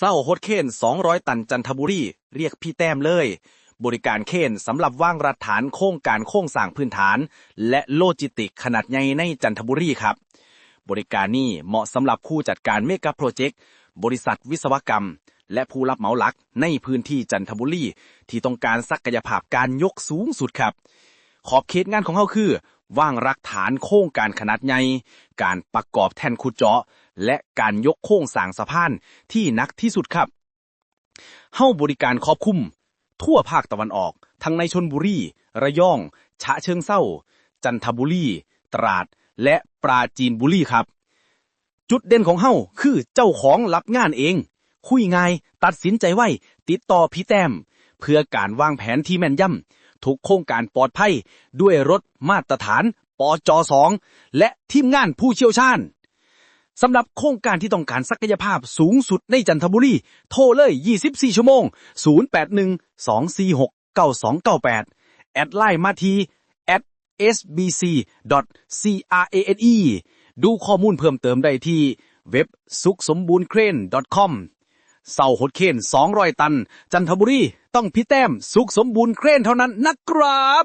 เศร้าโฮดเคน200 ตันจันทบุรี เรียกพี่แต้มเลย บริการเคนสำหรับว่างรัฐฐานโครงการโครงสร้างพื้นฐาน และโลจิสติกขนาดใหญ่ในจันทบุรีครับ บริการนี้เหมาะสำหรับผู้จัดการเมกะโปรเจกต์บริษัทวิศวกรรม และผู้รับเหมาหลักในพื้นที่จันทบุรีที่ต้องการศักยภาพการยกสูงสุดครับ ขอบเขตงานของเขาคือ ว่างรักฐานโครงการขนาดใหญ่การประกอบแท่นขุดเจาะ และการยกโครงสางสะพานที่นักที่สุดครับเฮ้าบริการครอบคลุม ทั่วภาคตะวันออก ทั้งในชนบุรี ระยอง ฉะเชิงเซาจันทบุรี ตราด และปราจีนบุรีครับ จุดเด่นของเฮ้าคือเจ้าของรับงานเอง คุยง่าย ตัดสินใจไวติดต่อพี่แต้ม เพื่อการวางแผนที่แม่นยำ ทุกโครงการปลอดภัย ด้วยรถมาตรฐานปอจ2และทีมงานผู้เชี่ยวชาญสำหรับโครงการที่ต้องการศักยภาพสูงสุดในจันทบุรี โทรเลย 24 ชั่วโมง 081 246 9298 แอดไลน์มาที at sbc.crane ดูข้อมูลเพิ่มเติมได้ที่เว็บสุขสมบูรณ์เครน .com เสาหดเคน200 ตัน จันทบุรีต้องพี่แต้มสุขสมบูรณ์เครนเท่านั้นนะครับ